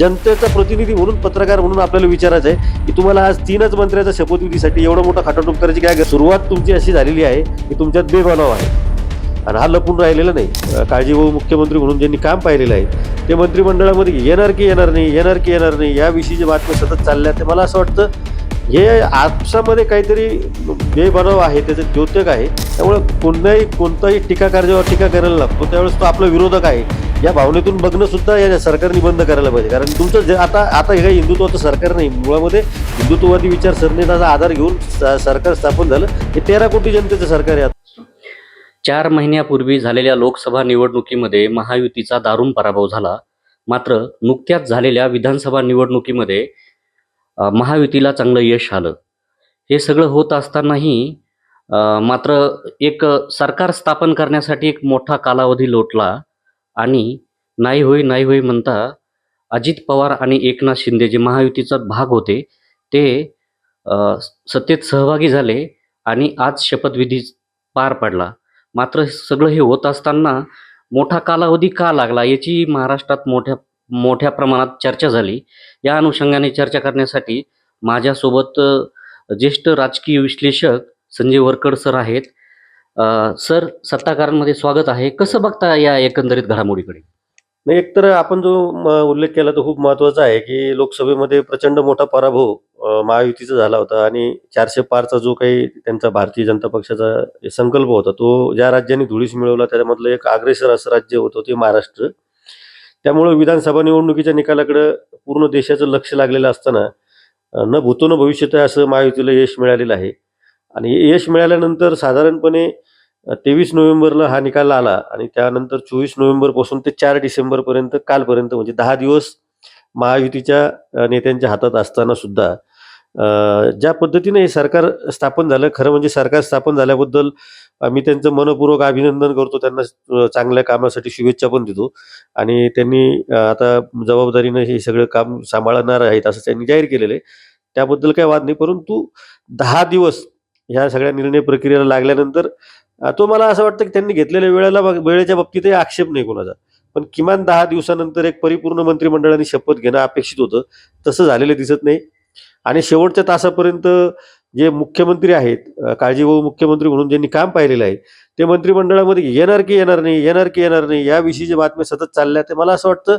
जनतेचा प्रतिनिधी म्हणून पत्रकार म्हणून आपल्याला विचारायचं आहे की तुम्हाला आज तीनच मंत्र्याच्या शपथविधीसाठी एवढं मोठं खाटाटोप करायची काय सुरुवात तुमची अशी झालेली आहे की तुमच्यात बेबनाव आहे. आणि हा लपून राहिलेला नाही. काळजीभाऊ मुख्यमंत्री म्हणून ज्यांनी काम पाहिलेलं आहे ते मंत्रिमंडळामध्ये येणार की येणार नाही येणार की येणार नाही याविषयी जे बातम्या सतत चालल्या ते मला असं वाटतं हे आपसामध्ये काहीतरी बेबनाव आहे त्याचं द्योतक आहे. त्यामुळं कोणताही कोणताही टीकाकार जेव्हा टीका करायला लागतो. त्यावेळेस तो आपला विरोधक आहे. या भावनेतून बघणं सुद्धा या सरकारने बंद करायला पाहिजे. कारण तुमचं जे आता आता हे काही हिंदुत्वाचं सरकार नाही. मुळामध्ये हिंदुत्ववादी विचारसरणीचा आधार घेऊन सरकार स्थापन झालं. हे तेरा कोटी जनतेचं सरकार आहे चार महिन्यापूर्वी झालेल्या लोकसभा निवडणुकीमध्ये महायुतीचा दारुण पराभव झाला. मात्र नुकत्याच झालेल्या विधानसभा निवडणुकीमध्ये महायुतीला चांगलं यश आलं. हे सगळं होत असतानाही मात्र एक सरकार स्थापन करण्यासाठी एक मोठा कालावधी लोटला. आणि नाही होई नाही होई म्हणता अजित पवार आणि एकनाथ शिंदे जे महायुतीचा भाग होते ते सत्तेत सहभागी झाले आणि आज शपथविधी पार पडला. मात्र सगळं हे होत असताना मोठा कालावधी का लागला याची महाराष्ट्रात मोठ्या मोठ्या प्रमाणात चर्चा झाली. या अनुषंगाने चर्चा करण्यासाठी माझ्यासोबत ज्येष्ठ राजकीय विश्लेषक संजय वरकड सर आहेत. सर सत्ताकारांमध्ये स्वागत आहे. कसं बघता या एकंदरीत घडामोडीकडे? नाही एकतर आपण जो म, उल्लेख केला तो खूप महत्त्वाचा आहे की लोकसभेमध्ये प्रचंड मोठा पराभव महायुतीचा झाला होता आणि चारशे पारचा जो काही त्यांचा भारतीय जनता पक्षाचा संकल्प होता तो ज्या राज्यांनी धुळीस मिळवला त्याच्यामधलं एक अग्रेसर असं राज्य होतं ते महाराष्ट्र. त्यामुळे विधानसभा निवडणुकीच्या निकालाकडे पूर्ण देशाचं लक्ष लागलेलं असताना न भूतो न भविष्यत आहे असं महायुतीला यश मिळालेलं आहे. आणि यश मिळाल्यानंतर साधारणपणे तेवीस नोव्हेंबरला हा निकाल आला आणि त्यानंतर चोवीस नोव्हेंबरपासून ते चार डिसेंबरपर्यंत कालपर्यंत म्हणजे दहा दिवस महायुतीच्या नेत्यांच्या हातात असताना सुद्धा ज्या पद्धतीने हे सरकार स्थापन झालं खरं म्हणजे सरकार स्थापन झाल्याबद्दल मी त्यांचं मनपूर्वक अभिनंदन करतो त्यांना चांगल्या कामासाठी शुभेच्छा पण देतो आणि त्यांनी आता जबाबदारीनं हे सगळं काम सांभाळणार आहेत असं त्यांनी जाहीर केलेलं आहे. त्याबद्दल काही वाद नाही परंतु दहा दिवस ह्या सगळ्या निर्णय प्रक्रियेला लागल्यानंतर तो मला असं वाटतं की त्यांनी घेतलेल्या वेळेला वेळेच्या बाबतीतही आक्षेप नाही कोणाचा. पण किमान दहा दिवसानंतर एक परिपूर्ण मंत्रिमंडळाने शपथ घेणं अपेक्षित होतं. तसं झालेलं दिसत नाही. आणि शेवटच्या तासापर्यंत जे मुख्यमंत्री आहेत काळजीभाऊ मुख्यमंत्री म्हणून ज्यांनी काम पाहिलेलं आहे ते मंत्रिमंडळामध्ये येणार की येणार नाही येणार की येणार नाही याविषयी ज्या बातम्या सतत चालल्या ते मला असं वाटतं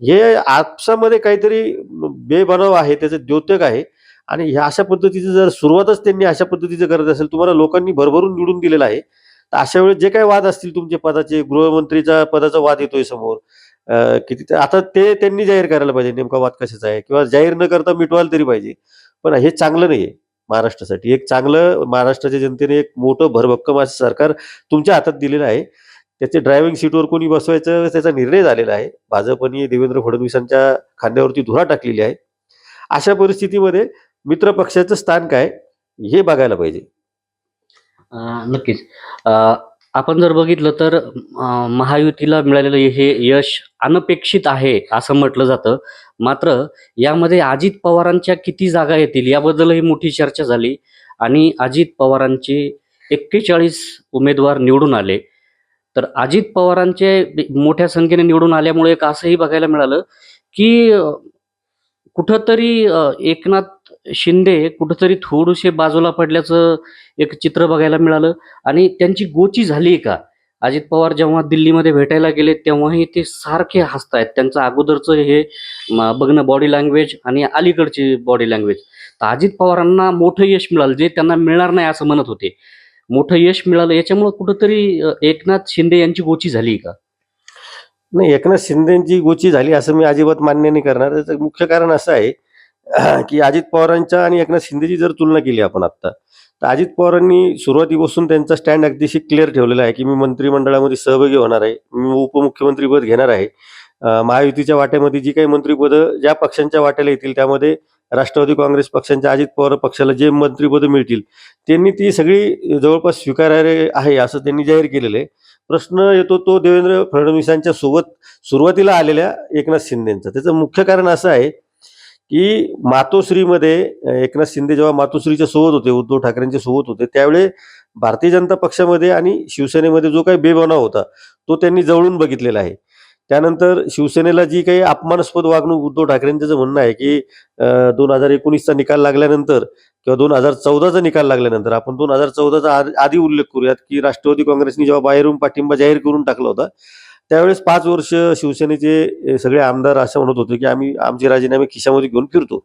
हे आपसामध्ये काहीतरी बेबनाव आहे त्याचं द्योतक आहे. आणि ह्या अशा पद्धतीचं जर सुरुवातच त्यांनी अशा पद्धतीचं करत असेल तुम्हाला लोकांनी भरभरून निवडून दिलेलं आहे. तर अशा वेळेस जे काही वाद असतील तुमचे पदाचे गृहमंत्रीचा पदाचा वाद येतोय समोर. किती आता ते त्यांनी जाहीर करायला पाहिजे नेमका वाद कशाचा आहे? किंवा जाहीर न करता मिटवायला तरी पाहिजे. पण हे चांगलं नाहीये महाराष्ट्रासाठी. एक चांगलं महाराष्ट्राच्या जनतेने एक मोठं भरभक्कम असं सरकार तुमच्या हातात दिलेलं आहे. त्याचे ड्रायव्हिंग सीटवर कोणी बसवायचं त्याचा निर्णय झालेला आहे. भाजपने देवेंद्र फडणवीसांच्या खांद्यावरती धुरा टाकलेली आहे. अशा परिस्थितीमध्ये मित्र पक्षाचं स्थान काय हे बघायला पाहिजे. नक्कीच. आपण जर बघितलं तर महायुतीला मिळालेलं हे यश अनपेक्षित आहे असं म्हटलं जातं. मात्र यामध्ये अजित पवारांच्या किती जागा येतील याबद्दलही मोठी चर्चा झाली आणि अजित पवारांचे एक्केचाळीस उमेदवार निवडून आले. तर अजित पवारांचे मोठ्या संख्येने निवडून आल्यामुळे एक असंही बघायला मिळालं की कुठंतरी एकनाथ शिंदे कुठंतरी थोडेसे बाजूला पडल्याचं एक चित्र बघायला मिळालं. आणि त्यांची गोची झाली का? अजित पवार जेव्हा दिल्लीमध्ये भेटायला गेले तेव्हाही ते सारखे हसतायत. त्यांचं अगोदरचं हे बघणं बॉडी लँग्वेज आणि अलीकडची बॉडी लँग्वेज तर अजित पवारांना मोठं यश मिळालं जे त्यांना मिळणार नाही असं म्हणत होते. मोठं यश मिळालं याच्यामुळं कुठंतरी एकनाथ शिंदे यांची गोची झाली का? नाही एकनाथ शिंदेची गोची झाली असं मी अजिबात मान्य नाही करणार. त्याचं मुख्य कारण असं आहे की अजित पवारांच्या आणि एकनाथ शिंदेची जर तुलना केली आपण आत्ता तर अजित पवारांनी सुरुवातीपासून त्यांचा स्टँड अगदीशी क्लिअर ठेवलेला आहे की मी मंत्रिमंडळामध्ये सहभागी होणार आहे मी उपमुख्यमंत्रीपद घेणार आहे. महायुतीच्या वाट्यामध्ये जी काही मंत्रिपदं ज्या पक्षांच्या वाट्याला येतील त्यामध्ये राष्ट्रवादी काँग्रेस पक्षांच्या अजित पवार पक्षाला जे मंत्रिपद मिळतील त्यांनी ती सगळी जवळपास स्वीकारार्ह आहे असं त्यांनी जाहीर केलेलं आहे. प्रश्न येतो तो देवेंद्र फडणवीसांच्या सोबत सुरुवातीला आलेल्या एकनाथ शिंदेचा. त्याचं मुख्य कारण असं आहे की मातोश्रीमध्ये एकनाथ शिंदे जेव्हा मातोश्रीच्या सोबत होते उद्धव ठाकरेंच्या सोबत होते त्यावेळी भारतीय जनता पक्षामध्ये आणि शिवसेनेमध्ये जो काही बेबनाव होता तो त्यांनी जवळून बघितलेला आहे. त्यानंतर शिवसेनेला जी काही अपमानास्पद वागणूक उद्धव ठाकरेंचं जे म्हणणं आहे की दोन हजार एकोणीसचा निकाल लागल्यानंतर किंवा दोन हजार चौदाचा निकाल लागल्यानंतर आपण दोन हजार चौदाचा आधी उल्लेख करूयात की राष्ट्रवादी काँग्रेसने जेव्हा बाहेरून पाठिंबा जाहीर करून टाकला होता त्यावेळेस पाच वर्ष शिवसेनेचे सगळे आमदार असं म्हणत होते की आम्ही आमचे राजीनामे खिशामध्ये घेऊन फिरतो.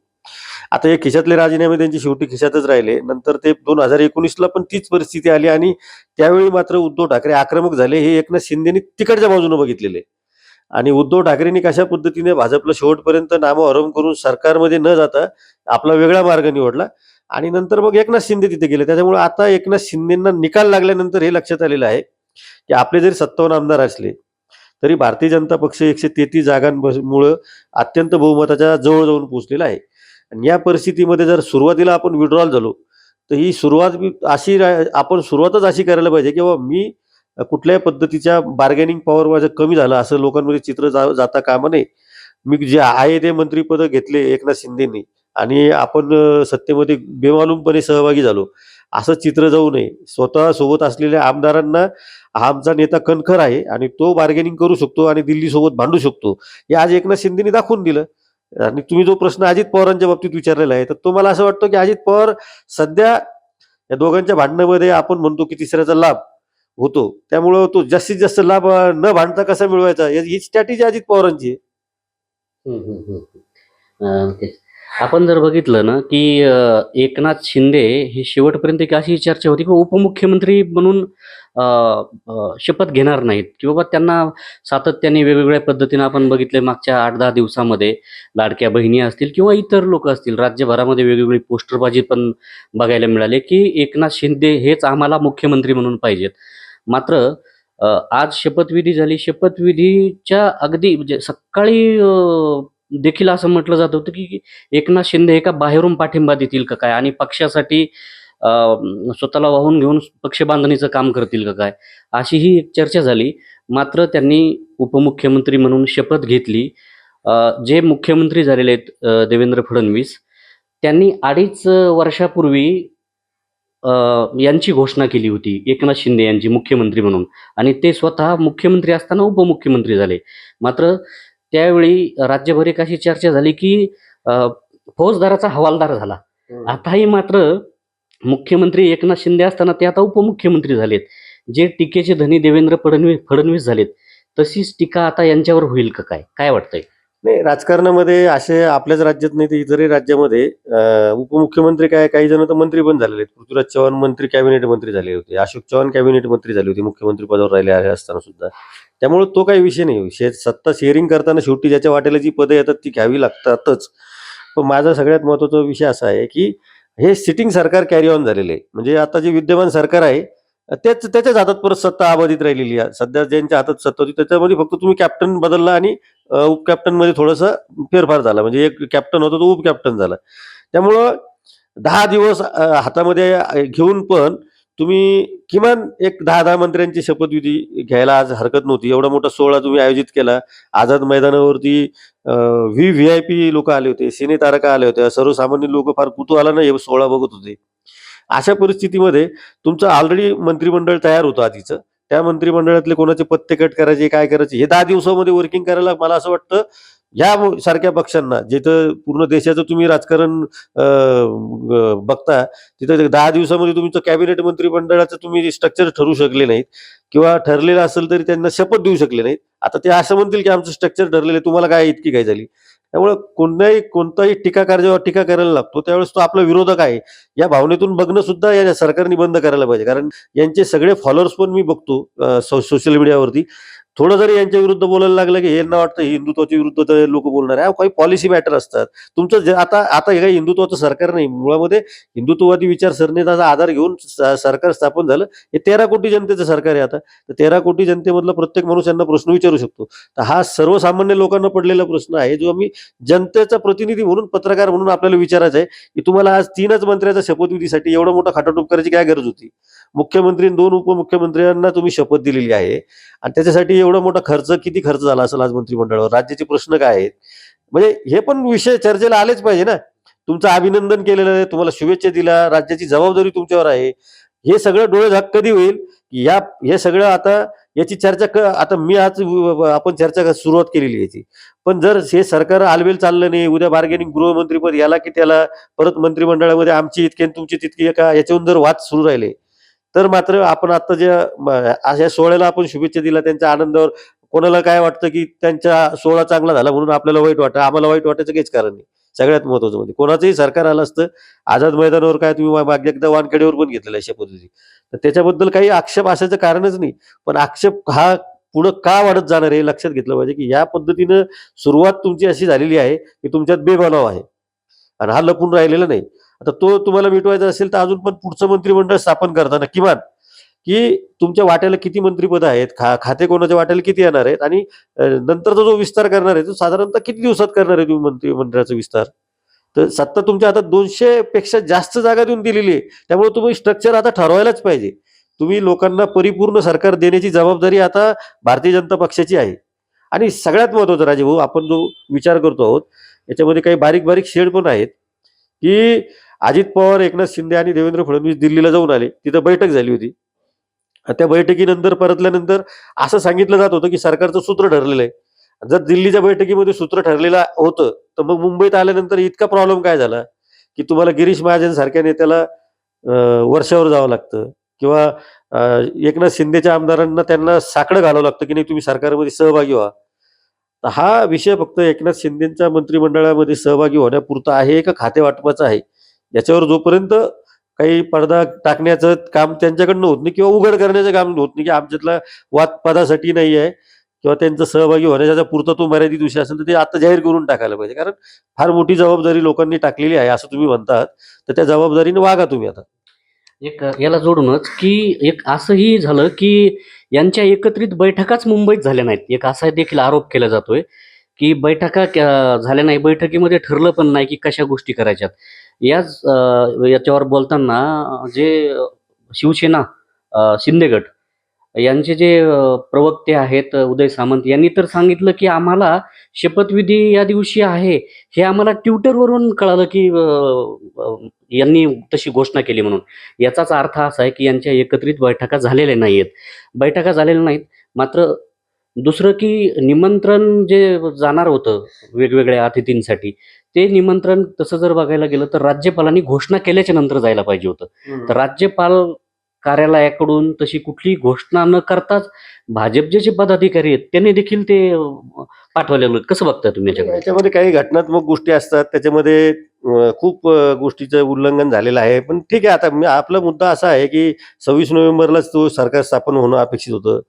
आता हे खिशातले राजीनामे त्यांचे शेवटी खिशातच राहिले. नंतर ते दोन हजार एकोणीसला पण तीच परिस्थिती आली आणि त्यावेळी मात्र उद्धव ठाकरे आक्रमक झाले हे एकनाथ शिंदेनी तिकडच्या बाजूने बघितलेले आणि उद्धव ठाकरेंनी कशा पद्धतीने भाजपला शेवटपर्यंत नामोहरम करून सरकारमध्ये न जाता आपला वेगळा मार्ग निवडला. आणि नंतर मग एकनाथ शिंदे तिथे गेले. त्याच्यामुळे आता एकनाथ शिंदेंना निकाल लागल्यानंतर हे लक्षात आलेलं आहे की आपले जरी सत्तावन्न आमदार असले तरी भारतीय जनता पक्ष एकशे तेहतीस जागांमुळं अत्यंत बहुमताच्या जवळ जाऊन पोहोचलेला आहे. आणि या परिस्थितीमध्ये जर सुरुवातीला आपण विड्रॉल झालो तर ही सुरुवात अशी आपण सुरुवातच अशी करायला पाहिजे की बाबा मी कुठल्याही पद्धतीच्या बार्गेनिंग पॉवर माझं कमी झालं असं लोकांमध्ये चित्र जा जाता कामा नये. मी जे आहे ते मंत्रीपद घेतले एकनाथ शिंदेनी आणि आपण सत्तेमध्ये बेमालूमपणे सहभागी झालो. असं चित्र जाऊ नये. स्वतः सोबत असलेल्या आमदारांना हा आमचा नेता कणखर आहे आणि तो बार्गेनिंग करू शकतो आणि दिल्लीसोबत भांडू शकतो. हे आज एकनाथ शिंदेनी दाखवून दिलं. आणि तुम्ही जो प्रश्न अजित पवारांच्या बाबतीत विचारलेला आहे तर तो मला असं वाटतं की अजित पवार सध्या या दोघांच्या भांडणामध्ये आपण म्हणतो की तिसऱ्याचा लाभ होतो. त्यामुळं तो जास्तीत जास्त लाभ न भांडता कसा मिळवायचा? ही स्ट्रॅटेजी अजित पवारांची आहे. आपण जर बघितलं ना की एकनाथ शिंदे हे शेवटपर्यंत एक अशी चर्चा होती की उपमुख्यमंत्री म्हणून शपथ घेणार नाहीत. की बाबा त्यांना सातत्याने वेगवेगळ्या पद्धतीने आपण बघितले मागच्या आठ दहा दिवसामध्ये लाडक्या बहिणी असतील किंवा इतर लोक असतील राज्यभरामध्ये वेगवेगळी पोस्टरबाजी पण बघायला मिळाले की एकनाथ शिंदे हेच आम्हाला मुख्यमंत्री म्हणून पाहिजेत. मात्र आज शपथविधी झाली. शपथविधीच्या अगदी म्हणजे सकाळी देखील असं म्हटलं जात होतं की एकनाथ शिंदे एका बाहेरून पाठिंबा देतील का काय? आणि पक्षासाठी स्वतःला वाहून घेऊन पक्ष बांधणीचं काम करतील का काय? अशी ही एक चर्चा झाली. मात्र त्यांनी उपमुख्यमंत्री म्हणून शपथ घेतली. जे मुख्यमंत्री झालेले आहेत देवेंद्र फडणवीस त्यांनी अडीच वर्षापूर्वी यांची घोषणा केली होती एकनाथ शिंदे यांची मुख्यमंत्री म्हणून. आणि ते स्वतः मुख्यमंत्री असताना उपमुख्यमंत्री झाले. मात्र त्यावेळी राज्यभर एक अशी चर्चा झाली की फौजदाराचा हवालदार झाला. आताही मात्र मुख्यमंत्री एकनाथ शिंदे असताना ते आता उपमुख्यमंत्री झालेत. जे टीकेचे धनी देवेंद्र फडणवीस फडणवीस झालेत तशीच टीका आता यांच्यावर होईल का काय? काय वाटतंय? नाही राजकारणामध्ये असे आपल्याच राज्यात नाही तर इतरही राज्यामध्ये उपमुख्यमंत्री काय काही जण तर मंत्री पण झालेले आहेत. पृथ्वीराज चव्हाण मंत्री कॅबिनेट मंत्री झाले होते. अशोक चव्हाण कॅबिनेट मंत्री झाले होते मुख्यमंत्री पदावर राहिले आहे असताना सुद्धा. त्यामुळे तो काही विषय नाही. शे सत्ता शेअरिंग करताना शेवटी ज्याच्या वाटेला जी पदं येतात ती घ्यावी लागतातच. पण माझा सगळ्यात महत्त्वाचा विषय असा आहे की हे सिटिंग सरकार कॅरी ऑन झालेले आहे. म्हणजे आता जे विद्यमान सरकार आहे त्याच त्याच्याच हातात परत सत्ता अबाधित राहिलेली आहे. सध्या ज्यांच्या हातात सत्ता होती त्याच्यामध्ये फक्त तुम्ही कॅप्टन बदलला आणि उपकॅप्टनमध्ये थोडासा फेरफार झाला. म्हणजे एक कॅप्टन होता तो उपकॅप्टन झाला. त्यामुळं दहा दिवस हातामध्ये घेऊन पण तुम्ही किमान एक दहा दहा मंत्र्यांची शपथविधी घ्यायला आज हरकत नव्हती. एवढा मोठा सोहळा तुम्ही आयोजित केला. आझाद मैदानावरती व्ही व्ही आय पी लोक आले होते सिने तारका आले होते. सर्वसामान्य लोक फार कुतूहलानं हे सोहळा बघत होते. अशा परिस्थितीमध्ये तुमचं ऑलरेडी मंत्रिमंडळ तयार होतं आधीचं. त्या मंत्रिमंडळातले कोणाचे पत्ते कट करायचे काय करायचे हे दहा दिवसामध्ये वर्किंग करायला मला असं वाटतं या सारख्या पक्षांना जिथं पूर्ण देशाचं तुम्ही राजकारण बघता तिथं दहा दिवसामध्ये तुमचं कॅबिनेट मंत्रिमंडळाचं तुम्ही स्ट्रक्चर ठरू शकले नाहीत किंवा ठरलेलं असेल तरी त्यांना शपथ देऊ शकले नाहीत. आता ते असं म्हणतील की आमचं स्ट्रक्चर ठरलेलं आहे तुम्हाला काय इतकी काय झाली? त्यामुळे कोणत्याही कोणताही टीकाकार जेव्हा टीका करायला लागतो. त्यावेळेस तो आपला विरोधक आहे. या भावनेतून बघणं सुद्धा या सरकारने बंद करायला पाहिजे. कारण यांचे सगळे फॉलोअर्स पण मी बघतो सोशल मीडियावरती थोडं जरी यांच्या विरुद्ध बोलायला लागलं की हे ना वाटतं हिंदुत्वाच्या विरुद्ध लोक बोलणार आहे. अहो, काही पॉलिसी मॅटर असतात. तुमचं जे आता आता हे काही हिंदुत्वाचं सरकार नाही. मुळामध्ये हिंदुत्ववादी विचारसरणीचा आधार घेऊन सरकार स्थापन झालं. हे तेरा कोटी जनतेचं सरकार आहे आता. तर तेरा कोटी जनतेमधला प्रत्येक माणूस यांना प्रश्न विचारू शकतो. तर हा सर्वसामान्य लोकांना पडलेला प्रश्न आहे. जो आम्ही जनतेचा प्रतिनिधी म्हणून पत्रकार म्हणून आपल्याला विचारायचा आहे की तुम्हाला आज तीनच मंत्र्याच्या शपथविधीसाठी एवढा मोठा खाटाटोप करायची काय गरज होती? मुख्यमंत्री दोन उपमुख्यमंत्र्यांना तुम्ही शपथ दिलेली आहे. आणि त्याच्यासाठी एवढा मोठा खर्च किती खर्च झाला असेल आज मंत्रिमंडळावर? राज्याचे प्रश्न काय आहेत? म्हणजे हे पण विषय चर्चेला आलेच पाहिजे ना. तुमचं अभिनंदन केलेलं आहे तुम्हाला शुभेच्छा दिला राज्याची जबाबदारी तुमच्यावर आहे. हे सगळं डोळे झाक कधी होईल? या हे सगळं आता याची चर्चा क आता मी आज आपण चर्चा सुरुवात केलेली याची. पण जर हे सरकार आलबेल चाललं नाही उद्या बार्गेनिंग गृहमंत्रीपद याला की त्याला परत मंत्रिमंडळामध्ये आमची इतकी तुमची तितकी का याच्यावरून जर वाद सुरू राहिले तर मात्र आपण आता ज्या अशा सोहळ्याला आपण शुभेच्छा दिल्या त्यांच्या आनंदावर कोणाला काय वाटतं की त्यांचा सोहळा चांगला झाला म्हणून आपल्याला वाईट वाटतं आम्हाला वाईट वाटायचं काहीच कारण नाही. सगळ्यात महत्वाचं म्हणजे कोणाचंही सरकार आलं असतं आझाद मैदानावर काय तुम्ही मा- मागे एकदा वानखेडेवर पण घेतलेलं अशा पद्धती तर त्याच्याबद्दल काही आक्षेप असायचं कारणच नाही पण आक्षेप हा पुढं का वाढत जाणार आहे हे लक्षात घेतलं पाहिजे की या पद्धतीनं सुरुवात तुमची अशी झालेली आहे की तुमच्यात बेबनाव आहे. आणि हा लपून राहिलेला नाही. आता तो तुम्हाला मिटवायचा असेल तर अजून पण पुढचं मंत्रिमंडळ स्थापन करताना किमान की तुमच्या वाट्याला किती मंत्रिपद आहेत खा खाते कोणाच्या वाट्याला किती येणार आहेत आणि नंतरचा जो विस्तार करणार आहे तो साधारणतः किती दिवसात करणार आहे तुम्ही मंत्रिमंडळाचा विस्तार? तर सत्ता तुमच्या आता दोनशे पेक्षा जास्त जागा देऊन दिलेली आहे. त्यामुळे तुम्ही स्ट्रक्चर आता ठरवायलाच पाहिजे. तुम्ही लोकांना परिपूर्ण सरकार देण्याची जबाबदारी आता भारतीय जनता पक्षाची आहे. आणि सगळ्यात महत्वाचं राजे भाऊ आपण जो विचार करतो आहोत याच्यामध्ये काही बारीक बारीक शेड पण आहेत की अजित पवार एकनाथ शिंदे आणि देवेंद्र फडणवीस दिल्लीला जाऊन आले. तिथं बैठक झाली होती. त्या बैठकीनंतर परतल्यानंतर असं सांगितलं जात होतं की सरकारचं सूत्र ठरलेलं आहे. जर दिल्लीच्या बैठकीमध्ये सूत्र ठरलेलं होतं तर मग मुंबईत आल्यानंतर इतका प्रॉब्लेम काय झाला? की तुम्हाला गिरीश महाजन सारख्या नेत्याला वर्षावर जावं लागतं. किंवा एकनाथ शिंदेच्या आमदारांना त्यांना साकडं घालावं लागतं की नाही तुम्ही सरकारमध्ये सहभागी व्हा. हा विषय फक्त एकनाथ शिंदेच्या मंत्रिमंडळामध्ये सहभागी होण्यापुरता आहे का खाते वाटपाचा आहे? याच्यावर जोपर्यंत काही पडदा टाकण्याचं काम त्यांच्याकडनं होत नाही किंवा उघड करण्याचं काम होत नाही की आमच्यातला वादपदासाठी नाही आहे किंवा त्यांचं सहभागी होण्याच्या पुरता तो मर्यादित विषय असेल तर ते आता जाहीर करून टाकायला पाहिजे. कारण फार मोठी जबाबदारी लोकांनी टाकलेली आहे असं तुम्ही म्हणतात. तर त्या जबाबदारीने वागा तुम्ही आता. एक याला जोडूनच की एक असंही झालं की यांच्या एकत्रित बैठकाच मुंबईत झाल्या नाहीत. एक असा देखील आरोप केला जातोय की बैठका झाल्या नाही. बैठकीमध्ये ठरलं पण नाही की कशा गोष्टी करायच्यात. याच याच्यावर बोलताना जे शिवसेना अं, शिंदेगट यांचे जे प्रवक्ते आहेत उदय सामंत यांनी तर सांगितलं की आम्हाला शपथविधी या दिवशी आहे. हे आम्हाला ट्विटरवरून कळालं की यांनी तशी घोषणा केली म्हणून. याचाच अर्थ असा आहे की यांच्या एकत्रित बैठका झालेल्या नाही आहेत बैठका झालेल्या नाहीत. मात्र दुसरं की निमंत्रण जे जाणार होतं वेगवेगळ्या अतिथींसाठी ते निमंत्रण तसं जर बघायला गेलं तर राज्यपालांनी घोषणा केल्याच्यानंतर जायला पाहिजे होतं. तर राज्यपाल कार्यालयाकडून तशी कुठलीही घोषणा न करताच भाजपचे जे पदाधिकारी आहेत त्यांनी देखील ते पाठवलेलं. कसं बघता तुम्ही याच्याकडे? याच्यामध्ये काही घटनात्मक गोष्टी असतात. त्याच्यामध्ये खूप गोष्टीचं उल्लंघन झालेलं आहे. पण ठीक आहे आता आपला मुद्दा असा आहे की सव्वीस नोव्हेंबरलाच तो सरकार स्थापन होणं अपेक्षित होतं.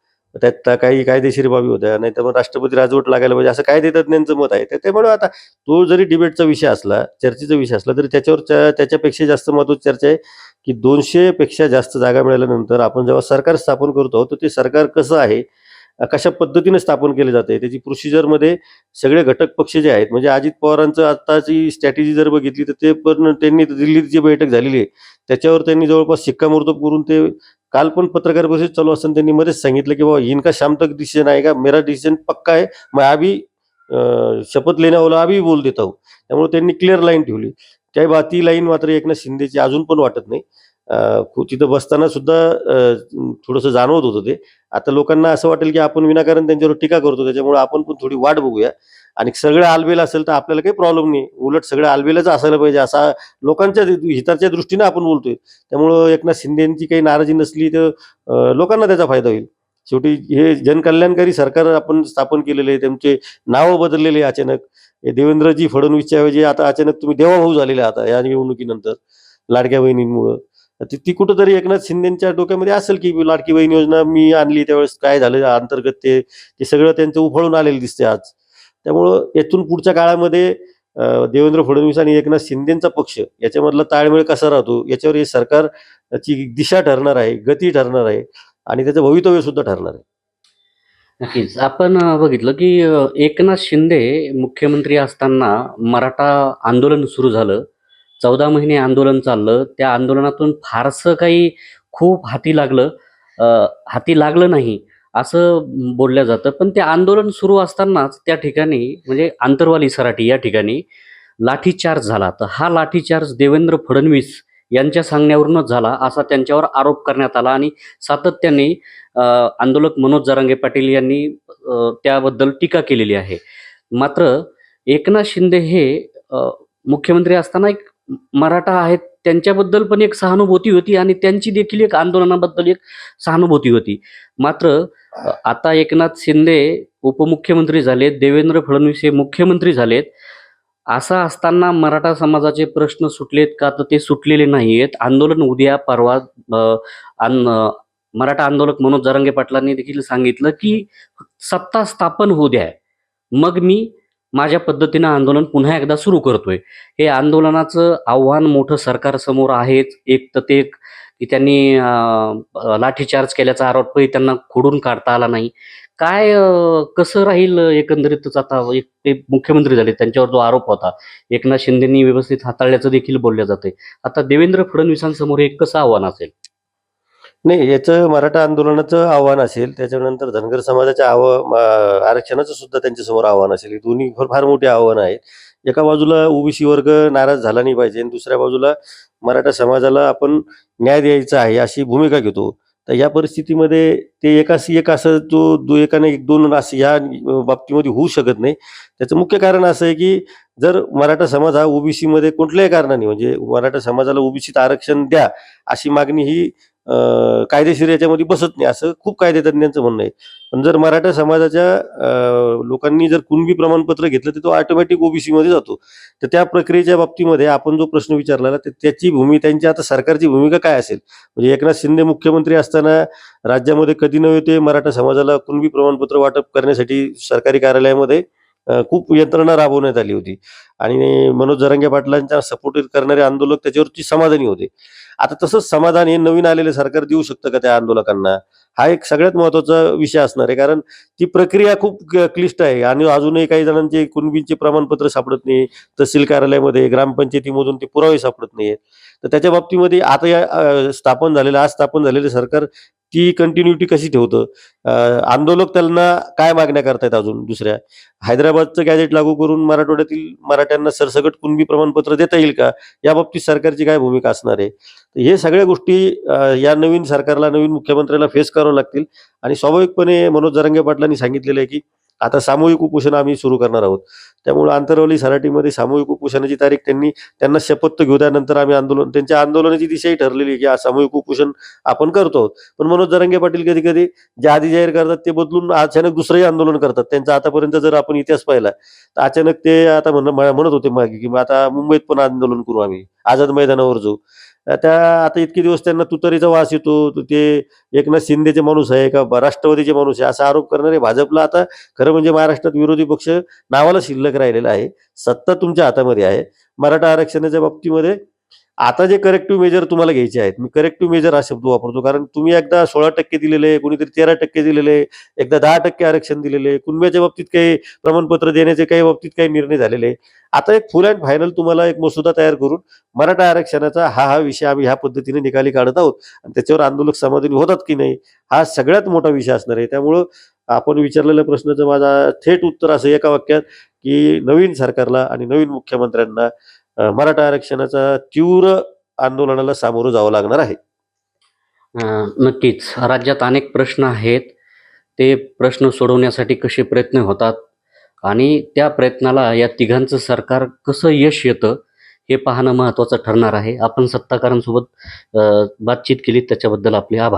त्यात काही कायदेशीर बाबी होत्या. नाही तर मग राष्ट्रपती राजवट लागायला पाहिजे असं कायदे तज्ज्ञांचं मत आहे? तर त्यामुळे आता तो जरी डिबेटचा विषय असला चर्चेचा विषय असला तरी त्याच्यावर त्याच्यापेक्षा जास्त महत्वाची चर्चा आहे की दोनशे पेक्षा जास्त जागा मिळाल्यानंतर आपण जेव्हा सरकार स्थापन करतो तर ते सरकार कसं आहे? कशा पद्धतीने स्थापन केले जाते त्याची प्रोसिजरमध्ये सगळे घटक पक्ष जे आहेत म्हणजे अजित पवारांचं आताची स्ट्रॅटेजी जर बघितली तर ते पण त्यांनी दिल्लीत जी बैठक झालेली आहे त्याच्यावर त्यांनी जवळपास शिक्कामोर्तब करून ते काल पण पत्रकार परिषद चालू असताना त्यांनी मध्येच सांगितलं की बाबा इनका शाम तक डिसिजन का? मेरा डिसिजन पक्का आहे. मग अभी शपथ लेण्यावाला आम्ही अभी बोल देत आहोत. त्यामुळे त्यांनी क्लिअर लाईन ठेवली. त्या बा ती लाईन मात्र एकनाथ शिंदेची अजून पण वाटत नाही. तिथं बसताना सुद्धा थोडंसं जाणवत होतं ते. आता लोकांना असं वाटेल की आपण विनाकारण त्यांच्यावर टीका करतो. त्याच्यामुळे आपण पण थोडी वाट बघूया. आणि सगळं आलबेल असेल तर आपल्याला काही प्रॉब्लेम नाही. उलट सगळं आलबेलच असायला पाहिजे. असा लोकांच्या हिताच्या दृष्टीने आपण बोलतोय. त्यामुळं एकनाथ शिंदेची काही नाराजी नसली तर लोकांना त्याचा फायदा होईल. शेवटी हे जनकल्याणकारी सरकार आपण स्थापन केलेले आहे. त्यांचे नावं बदललेले अचानक. देवेंद्रजी फडणवीसच्या ऐवजी आता अचानक तुम्ही देवाभाऊ झालेले आता या निवडणुकीनंतर लाडक्या बहिणींमुळं. ती ती कुठंतरी एकनाथ शिंदेच्या डोक्यामध्ये असेल की लाडकी बहीण योजना मी आणली त्यावेळेस काय झालं? अंतर्गत ते ते सगळं त्यांचं उफळून आलेलं दिसते आज. त्यामुळं येथून पुढच्या काळामध्ये देवेंद्र फडणवीस आणि एकनाथ शिंदेचा पक्ष याच्यामधला ताळमेळ कसा राहतो याच्यावर हे सरकारची दिशा ठरणार आहे गती ठरणार आहे आणि त्याचं भवितव्य सुद्धा ठरणार आहे. नक्कीच. आपण बघितलं की एकनाथ शिंदे मुख्यमंत्री असताना मराठा आंदोलन सुरू झालं. चौदा महिने आंदोलन चाललं. त्या आंदोलनातून फारसं काही खूप हाती लागलं. हाती लागलं नाही. असं बोललं जातं. पण ते आंदोलन सुरू असतानाच त्या ठिकाणी म्हणजे आंतरवाली सराटी या ठिकाणी लाठीचार्ज झाला. तर हा लाठीचार्ज देवेंद्र फडणवीस यांच्या सांगण्यावरूनच झाला असा त्यांच्यावर आरोप करण्यात आला आणि सातत्याने आंदोलक मनोज जरांगे पाटील यांनी त्याबद्दल टीका केलेली आहे. मात्र एकनाथ शिंदे हे मुख्यमंत्री असताना एक मराठा आहेत त्यांच्याबद्दल पण एक सहानुभूती होती आणि त्यांची देखील एक आंदोलनाबद्दल एक सहानुभूती होती. मात्र आता एकनाथ शिंदे उपमुख्यमंत्री झालेत देवेंद्र फडणवीस हे मुख्यमंत्री झालेत. असं असताना मराठा समाजाचे प्रश्न सुटलेत का? तर ते सुटलेले नाही आहेत आंदोलन उद्या परवा मराठा आंदोलक मनोज जरांगे पाटलांनी देखील सांगितलं की सत्ता स्थापन होऊ द्या. मग मी माझ्या पद्धतीनं आंदोलन पुन्हा एकदा सुरू करतोय. हे आंदोलनाचं आव्हान मोठं सरकारसमोर आहेच. एक तर ते एक की त्यांनी लाठीचार्ज केल्याचा आरोपही त्यांना खोडून काढता आला नाही. काय कसं राहील एकंदरीतच आता? एक ते मुख्यमंत्री झाले त्यांच्यावर जो आरोप होता एकनाथ शिंदेनी व्यवस्थित हाताळल्याचं देखील बोललं जाते आता देवेंद्र फडणवीसांसमोर एक कसं आव्हान असेल? नाही याचं मराठा आंदोलनाचं आव्हान असेल त्याच्यानंतर धनगर समाजाच्या आव आरक्षणाचं सुद्धा त्यांच्यासमोर आव्हान असेल. हे दोन्ही फार फार मोठी आव्हानं आहेत. एका बाजूला ओबीसी वर्ग नाराज झाला नाही पाहिजे आणि दुसऱ्या बाजूला मराठा समाजाला आपण न्याय द्यायचा आहे अशी भूमिका घेतो. तर या परिस्थितीमध्ये ते एकाशी एक असं जो दो एकाने एक दोन असं या बाबतीमध्ये होऊ शकत नाही. त्याचं मुख्य कारण असं आहे की जर मराठा समाज हा ओबीसीमध्ये कुठल्याही कारणाने म्हणजे मराठा समाजाला ओबीसीत आरक्षण द्या अशी मागणी ही कायदेशीर याच्यामध्ये बसत नाही. असं खूप कायदेतज्ञांचं म्हणणं आहे. पण जर मराठा समाजाच्या लोकांनी जर कुणबी प्रमाणपत्र घेतलं तर तो ऑटोमॅटिक ओबीसीमध्ये जातो. तर त्या प्रक्रियेच्या बाबतीमध्ये आपण जो प्रश्न विचारलेला तर त्याची भूमी त्यांची आता सरकारची भूमिका काय असेल? म्हणजे एकनाथ शिंदे मुख्यमंत्री असताना राज्यामध्ये कधी नव्हे ते मराठा समाजाला कुणबी प्रमाणपत्र वाटप करण्यासाठी सरकारी कार्यालयामध्ये खूप यंत्रणा राबवण्यात आली होती. आणि मनोज जरांगे पाटलांच्या सपोर्ट करणारे आंदोलक त्याच्यावरती समाधानी होते. आता तसंच समाधान हे नवीन आलेले सरकार देऊ शकतं का त्या आंदोलकांना? हा एक सगळ्यात महत्त्वाचा विषय असणार आहे. कारण ती प्रक्रिया खूप क्लिष्ट आहे. आणि अजूनही काही जणांचे कुणबींचे प्रमाणपत्र सापडत नाही. तहसील कार्यालयामध्ये ग्रामपंचायतीमधून ते पुरावे सापडत नाहीत तर त्याच्या बाबतीमध्ये आता या स्थापन झालेलं आज स्थापन झालेलं सरकार ती कंटिन्युटी कशी ठेवतं? आंदोलक त्यांना काय मागण्या करतायत अजून दुसऱ्या? हैदराबादचं गॅजेट लागू करून मराठवाड्यातील मराठ्यांना सरसकट कुणबी प्रमाणपत्र देता येईल का? या बाबतीत सरकारची काय भूमिका असणार आहे? हे सगळ्या गोष्टी या नवीन सरकारला नवीन मुख्यमंत्र्याला फेस करावं लागतील. आणि स्वाभाविकपणे मनोज जरांगे पाटलांनी सांगितलेलं आहे की आता सामूहिक उपोषण आम्ही सुरू करणार आहोत. त्यामुळे आंतरवली सराटीमध्ये सामूहिक उपोषणाची तारीख त्यांनी त्यांना शपथ घेऊ त्यानंतर आम्ही आंदोलन त्यांच्या आंदोलनाची दिशाही ठरलेली की सामूहिक उपोषण आपण करतो आहोत. पण मनोज जरांगे पाटील कधी कधी जे आधी जाहीर करतात ते बदलून अचानक दुसरंही आंदोलन करतात. त्यांचा आतापर्यंत जर आपण इतिहास पाहिला तर अचानक ते आता म्हणत होते मागे की आता मुंबईत पण आंदोलन करू आम्ही. आझाद मैदानावर जाऊ. त्या आता इतके दिवस त्यांना तुतारीचा वास येतो ते एकनाथ शिंदेचे माणूस आहे का राष्ट्रवादीचे माणूस आहे असा आरोप करणारे भाजपला आता खरं म्हणजे महाराष्ट्रात विरोधी पक्ष नावाला शिल्लक राहिलेला आहे सत्ता तुमच्या हातामध्ये आहे. मराठा आरक्षणाच्या बाबतीमध्ये आता जे करेक्टिव्ह मेजर तुम्हाला घ्यायचे आहेत मी करेक्टिव्ह मेजर हा शब्द वापरतो. कारण तुम्ही एकदा सोळा टक्के दिलेले कोणीतरी तेरा टक्के दिलेले एकदा दहा टक्के आरक्षण दिलेले कुणब्याच्या बाबतीत काही प्रमाणपत्र देण्याचे काही बाबतीत काही निर्णय झालेले. आता एक फुल अँड फायनल तुम्हाला एक मसुदा तयार करून मराठा आरक्षणाचा हा हा विषय आम्ही ह्या पद्धतीने निकाली काढत आहोत. आणि त्याच्यावर आंदोलक समाधानी होतात की नाही हा सगळ्यात मोठा विषय असणार आहे. त्यामुळं आपण विचारलेल्या प्रश्नाचं माझा थेट उत्तर असं एका वाक्यात की नवीन सरकारला आणि नवीन मुख्यमंत्र्यांना मराठा आरक्षणाचा तीव्र आंदोलनाला सामोरं जावं लागणार आहे. नक्कीच. राज्यात अनेक प्रश्न आहेत. ते प्रश्न सोडवण्यासाठी कसे प्रयत्न होतात आणि त्या प्रयत्नाला या तिघांचं सरकार कसं यश येतं हे पाहणं महत्त्वाचं ठरणार आहे. आपण सत्ताकारांसोबत बातचीत केली. त्याच्याबद्दल आपले आभार.